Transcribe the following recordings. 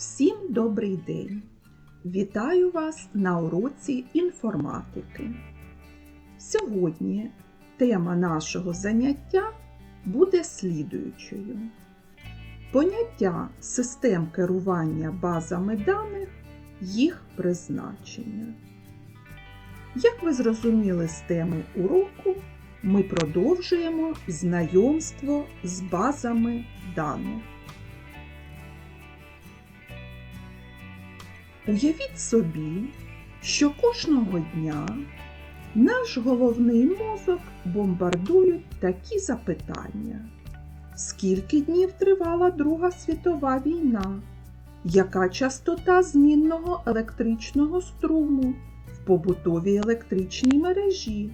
Всім добрий день! Вітаю вас на уроці інформатики. Сьогодні тема нашого заняття буде слідуючою. Поняття систем керування базами даних, їх призначення. Як ви зрозуміли з теми уроку, ми продовжуємо знайомство з базами даних. Уявіть собі, що кожного дня наш головний мозок бомбардують такі запитання. Скільки днів тривала Друга світова війна? Яка частота змінного електричного струму в побутовій електричній мережі?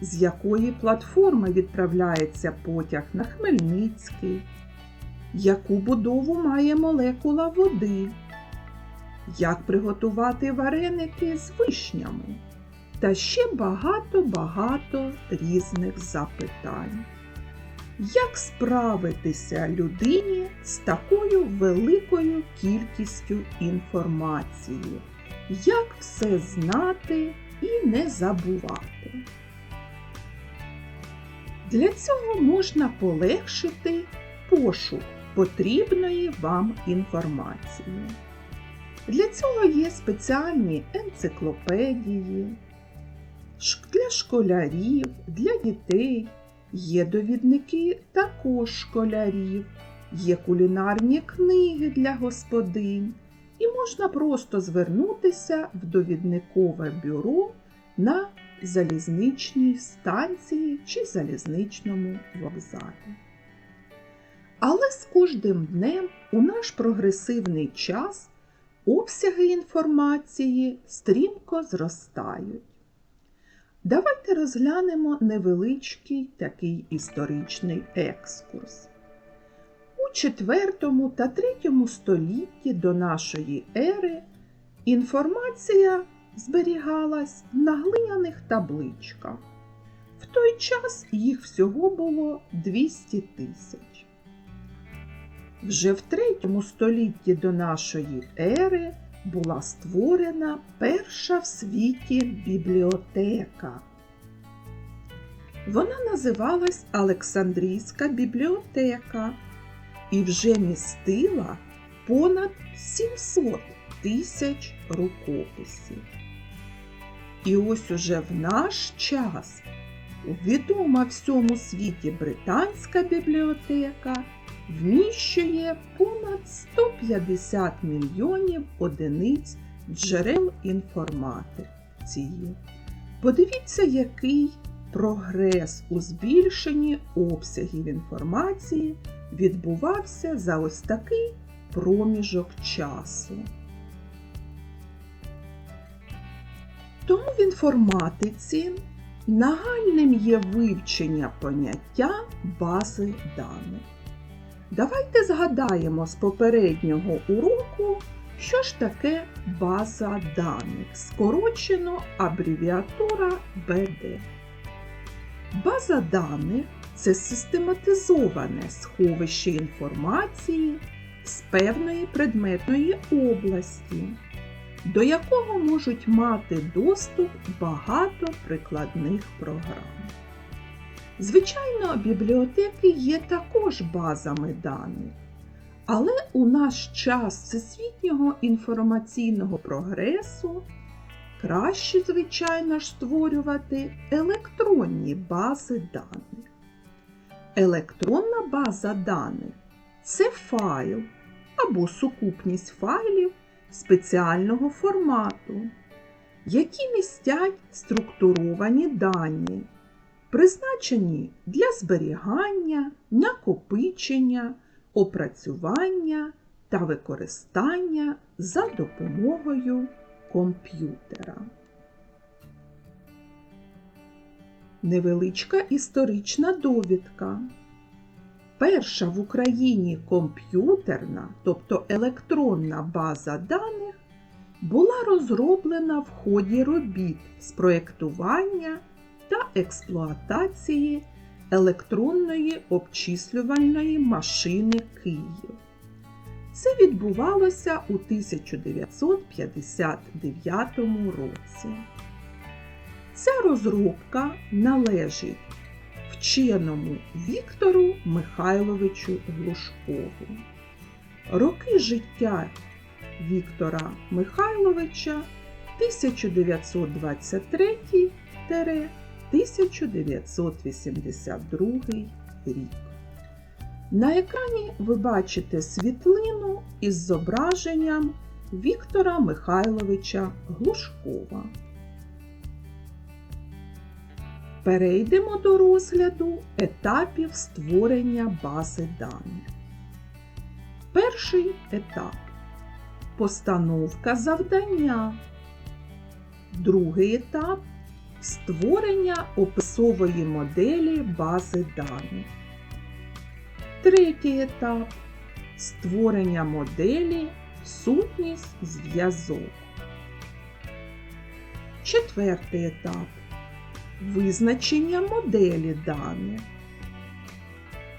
З якої платформи відправляється потяг на Хмельницький? Яку будову має молекула води? Як приготувати вареники з вишнями? Та ще багато-багато різних запитань. Як справитися людині з такою великою кількістю інформації? Як все знати і не забувати? Для цього можна полегшити пошук потрібної вам інформації. Для цього є спеціальні енциклопедії. Для школярів, для дітей, є довідники також школярів, є кулінарні книги для господинь, і можна просто звернутися в довідникове бюро на залізничній станції чи залізничному вокзалі. Але з кожним днем у наш прогресивний час обсяги інформації стрімко зростають. Давайте розглянемо невеличкий такий історичний екскурс. У IV та III столітті до нашої ери інформація зберігалась на глиняних табличках. В той час їх всього було 200 тисяч. Вже в третьому столітті до нашої ери була створена перша в світі бібліотека. Вона називалась Олександрійська бібліотека і вже містила понад 700 тисяч рукописів. І ось уже в наш час відома всьому світі британська бібліотека вміщує понад 150 мільйонів одиниць джерел інформації. Подивіться, який прогрес у збільшенні обсягів інформації відбувався за ось такий проміжок часу. Тому в інформатиці нагальним є вивчення поняття бази даних. Давайте згадаємо з попереднього уроку, що ж таке база даних, скорочено абревіатура БД. База даних це систематизоване сховище інформації з певної предметної області, до якого можуть мати доступ багато прикладних програм. Звичайно, бібліотеки є також базами даних, але у наш час всесвітнього інформаційного прогресу краще, звичайно ж, створювати електронні бази даних. Електронна база даних це файл або сукупність файлів спеціального формату, які містять структуровані дані призначені для зберігання, накопичення, опрацювання та використання за допомогою комп'ютера. Невеличка історична довідка. Перша в Україні комп'ютерна, тобто електронна база даних, була розроблена в ході робіт з проєктування та експлуатації електронної обчислювальної машини Київ. Це відбувалося у 1959 році. Ця розробка належить вченому Віктору Михайловичу Глушкову. Роки життя Віктора Михайловича 1923-1982 рік. На екрані ви бачите світлину із зображенням Віктора Михайловича Глушкова. Перейдемо до розгляду етапів створення бази даних. Перший етап постановка завдання. Другий етап створення описової моделі бази даних. Третій етап створення моделі сутність зв'язок. Четвертий етап визначення моделі даних.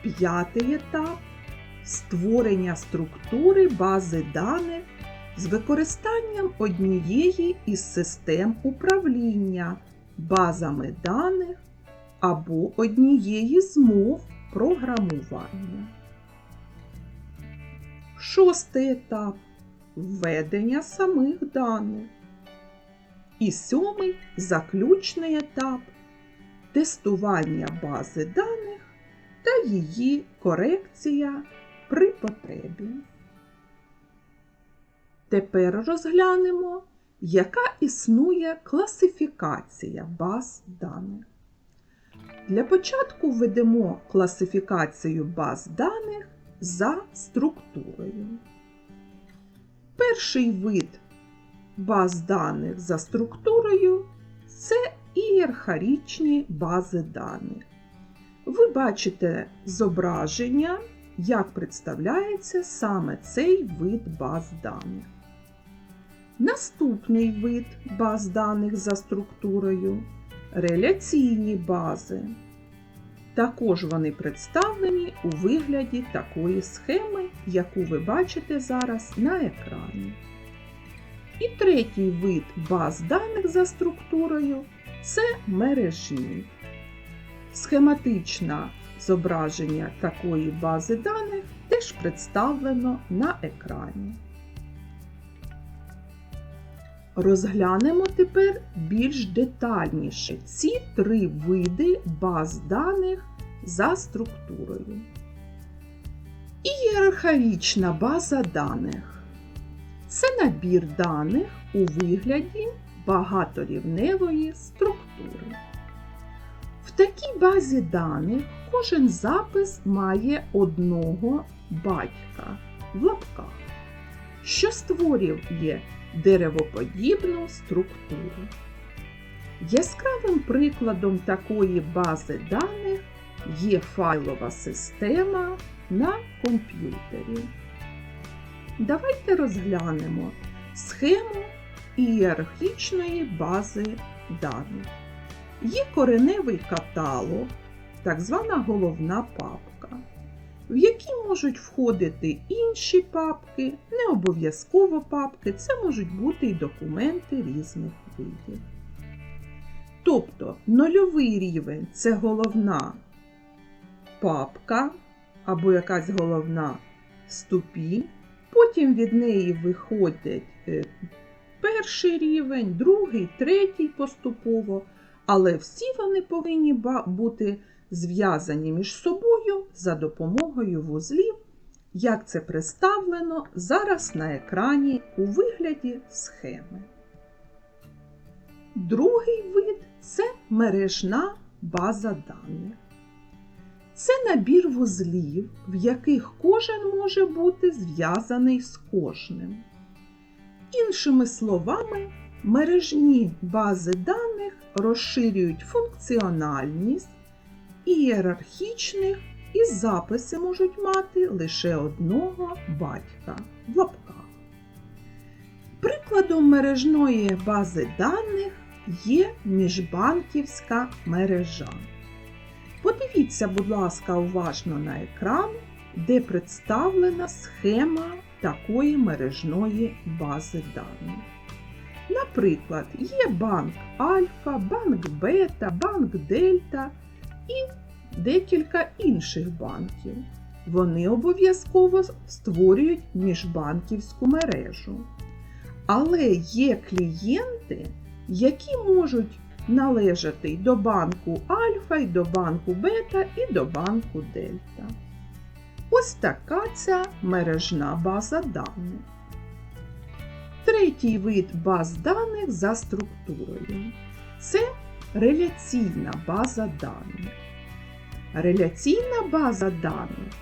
П'ятий етап створення структури бази даних з використанням однієї із систем управління базами даних або однієї з мов програмування. Шостий етап введення самих даних. І сьомий заключний етап тестування бази даних та її корекція при потребі. Тепер розглянемо, яка існує класифікація баз даних. Для початку введемо класифікацію баз даних за структурою. Перший вид баз даних за структурою це ієрархічні бази даних. Ви бачите зображення, як представляється саме цей вид баз даних. Наступний вид баз даних за структурою реляційні бази. Також вони представлені у вигляді такої схеми, яку ви бачите зараз на екрані. І третій вид баз даних за структурою це мережні. Схематичне зображення такої бази даних теж представлено на екрані. Розглянемо тепер більш детальніше ці три види баз даних за структурою. Ієрархічна база даних це набір даних у вигляді багаторівневої структури. В такій базі даних кожен запис має одного батька в лапках, що створює деревоподібну структуру. Яскравим прикладом такої бази даних є файлова система на комп'ютері. Давайте розглянемо схему ієрархічної бази даних. Є кореневий каталог, так звана головна папка, в які можуть входити інші папки, не обов'язково папки, це можуть бути і документи різних видів. Тобто нульовий рівень це головна папка або якась головна ступінь, потім від неї виходить е, перший рівень, другий, третій поступово, але всі вони повинні бути зв'язані між собою за допомогою вузлів, як це представлено зараз на екрані у вигляді схеми. Другий вид це мережна база даних. Це набір вузлів, в яких кожен може бути зв'язаний з кожним. Іншими словами, мережні бази даних розширюють функціональність ієрархічних і записи можуть мати лише одного батька в лапках. Прикладом мережної бази даних є міжбанківська мережа. Подивіться, будь ласка, уважно на екран, де представлена схема такої мережної бази даних. Наприклад, є банк Альфа, банк Бета, банк Дельта і декілька інших банків. Вони обов'язково створюють міжбанківську мережу. Але є клієнти, які можуть належати до банку Альфа, й до банку Бета, і до банку Дельта. Ось така ця мережна база даних. Третій вид баз даних за структурою це реляційна база даних. Реляційна база даних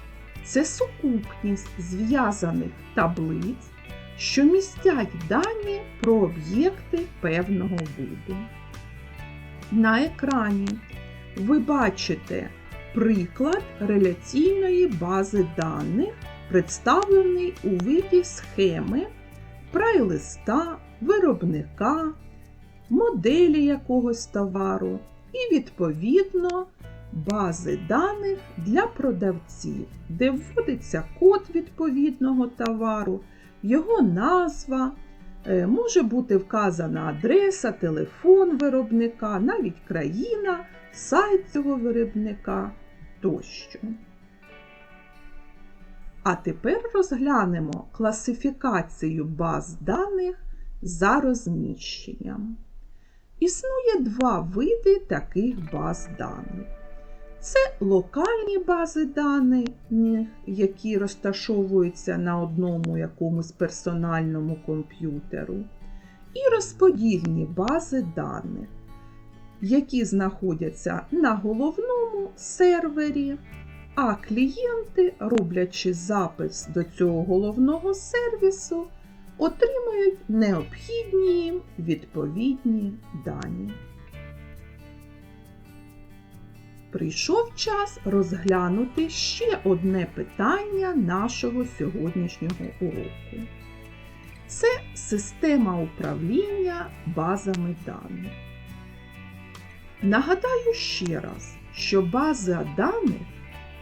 це сукупність зв'язаних таблиць, що містять дані про об'єкти певного виду. На екрані ви бачите приклад реляційної бази даних, представлений у виді схеми прайлиста, виробника, моделі якогось товару і, відповідно, бази даних для продавців, де вводиться код відповідного товару, його назва. е, Може бути вказана адреса, телефон виробника, навіть країна, сайт цього виробника тощо. А тепер розглянемо класифікацію баз даних за розміщенням. Існує два види таких баз даних. Це локальні бази даних, які розташовуються на одному якомусь персональному комп'ютеру, і розподільні бази даних, які знаходяться на головному сервері, а клієнти, роблячи запис до цього головного сервісу, отримують необхідні їм відповідні дані. Прийшов час розглянути ще одне питання нашого сьогоднішнього уроку. Це система управління базами даних. Нагадаю ще раз, що база даних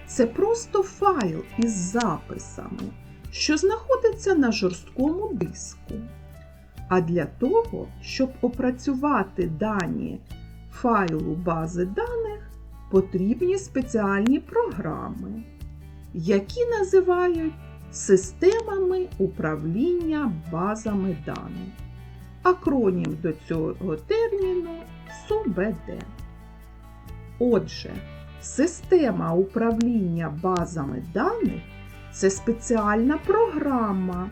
це просто файл із записами, що знаходиться на жорсткому диску. А для того, щоб опрацювати дані файлу бази даних, потрібні спеціальні програми, які називають системами управління базами даних. Акронім до цього терміну СУБД. Отже, система управління базами даних це спеціальна програма,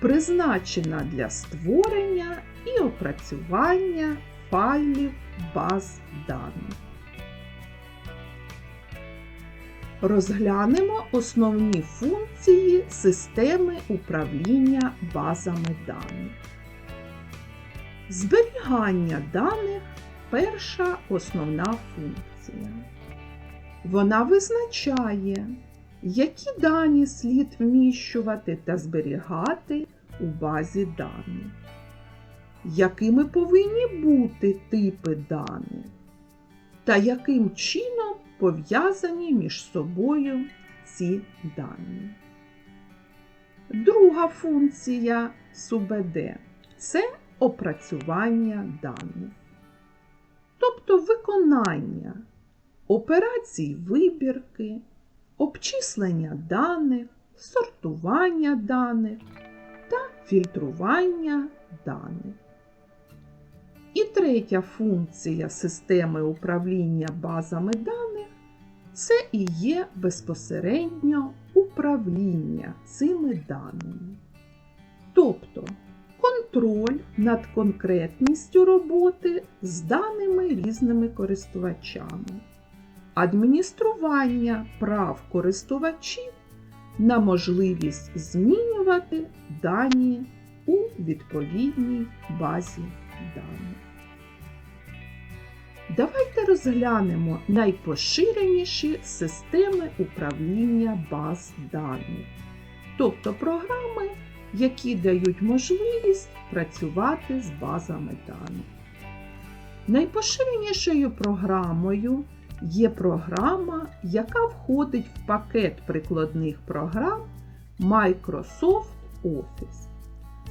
призначена для створення і опрацювання файлів баз даних. Розглянемо основні функції системи управління базами даних. Зберігання даних перша основна функція. Вона визначає, які дані слід вміщувати та зберігати у базі даних, якими повинні бути типи даних, та яким чином пов'язані між собою ці дані. Друга функція СУБД це опрацювання даних, тобто виконання операцій вибірки, обчислення даних, сортування даних та фільтрування даних. І третя функція системи управління базами даних це і є безпосередньо управління цими даними. Тобто контроль над конкретністю роботи з даними різними користувачами, адміністрування прав користувачів на можливість змінювати дані у відповідній базі даних. Давайте розглянемо найпоширеніші системи управління баз даних, тобто програми, які дають можливість працювати з базами даних. Найпоширенішою програмою є програма, яка входить в пакет прикладних програм Microsoft Office.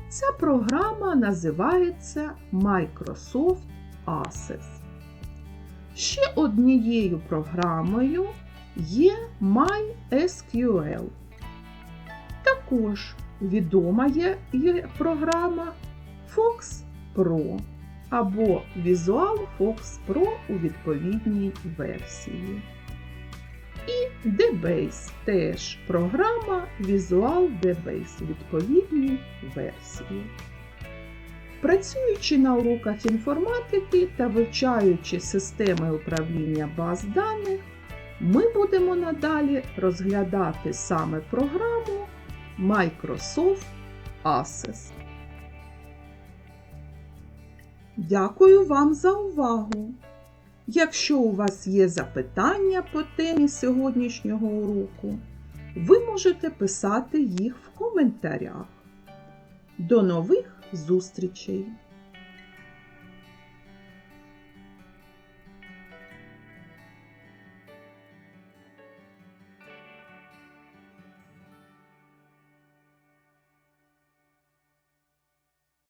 Ця програма називається Microsoft Access. Ще однією програмою є MySQL. Також відома є програма Fox Pro або Visual Fox Pro у відповідній версії. І DBase теж програма Visual DBase у відповідній версії. Працюючи на уроках інформатики та вивчаючи системи управління баз даних, ми будемо надалі розглядати саме програму Microsoft Access. Дякую вам за увагу! Якщо у вас є запитання по темі сьогоднішнього уроку, ви можете писати їх в коментарях. До нових зустрічей!